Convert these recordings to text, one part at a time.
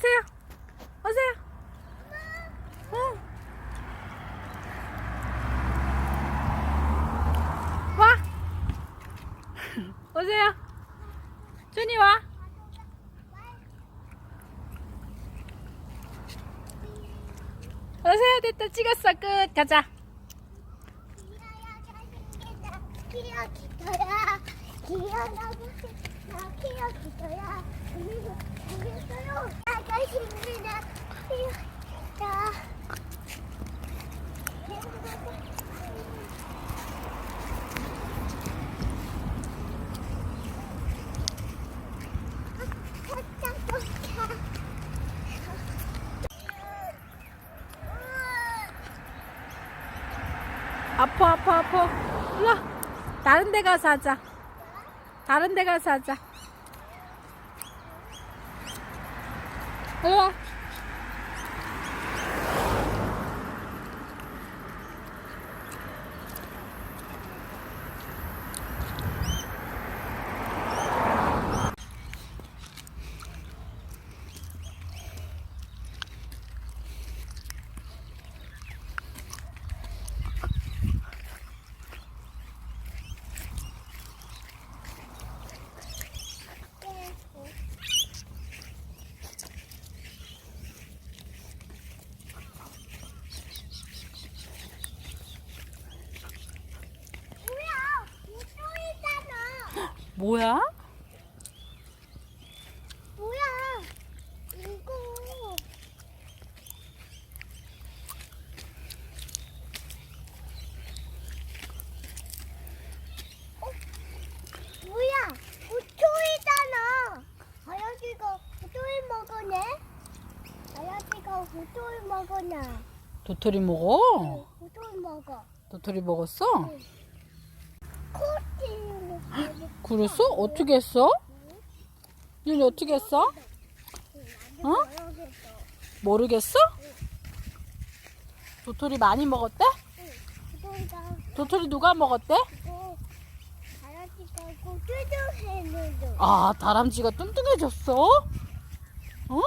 오세요. 오세요. 응. 와. 오세요. 준이 와. 오세요. 됐다. 찍었어. 끝. 가자. 키야 기터야 기어나고 싶다 키야 기터야 그리고 그랬어 아파 아파 아파. 일로 와. 다른 데 가서 하자. 다른 데 가서 하자. 일로 와. 뭐야 이쪽이잖아 뭐야? 뭐야? 이거. 어? 뭐야? 고초이잖아. 아야지가 고초이 먹었네? 아야지가 고초이 먹었네 도토리 먹어? 고초이 먹어. 도토리 먹었어? 코티 그랬어? 어떻게 했어? 윤이 어떻게 했어? 어? 모르겠어? 도토리 많이 먹었대? 도토리 누가 먹었대? 아, 다람쥐가 뚱뚱해졌어? 어?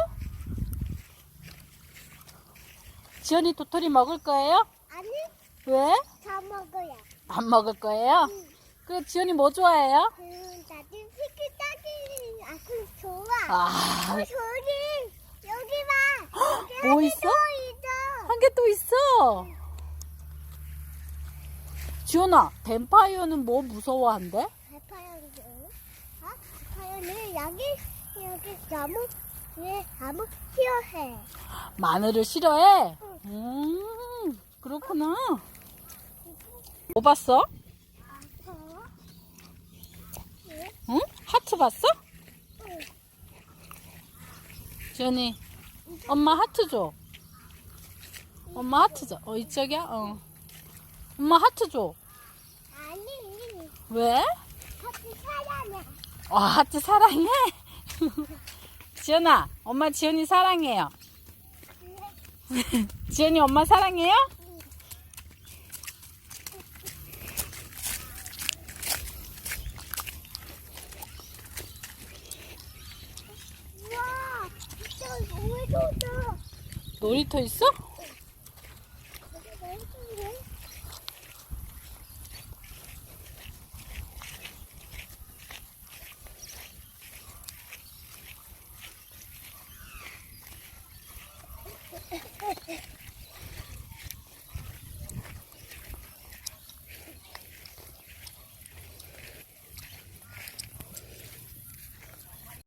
지연이 도토리 먹을 거예요? 아니 왜? 다 먹어야 안 먹을 거예요? 그래, 지연이 뭐 좋아해요? 그 나도 피크 따기 아그 좋아. 아, 어, 저기 여기 봐. 여기 뭐 있어? 한 개 또 있어. 지연아, 뱀파이어는 뭐 무서워한대? 아 대파야는 여기 여기 나무 위에 나무 키워해. 마늘을 싫어해? 음, 그렇구나. 뭐 봤어? 아파. 응? 하트 봤어? 응. 지연이, 엄마 하트 줘. 엄마 하트 줘. 어, 이쪽이야? 어. 엄마 하트 줘. 아니 왜? 같이 사랑해. 아, 하트 사랑해? 지연아, 엄마 지연이 사랑해요. 지연이 엄마 사랑해요? 우와 진짜 너무 좋다. 놀이터 있어?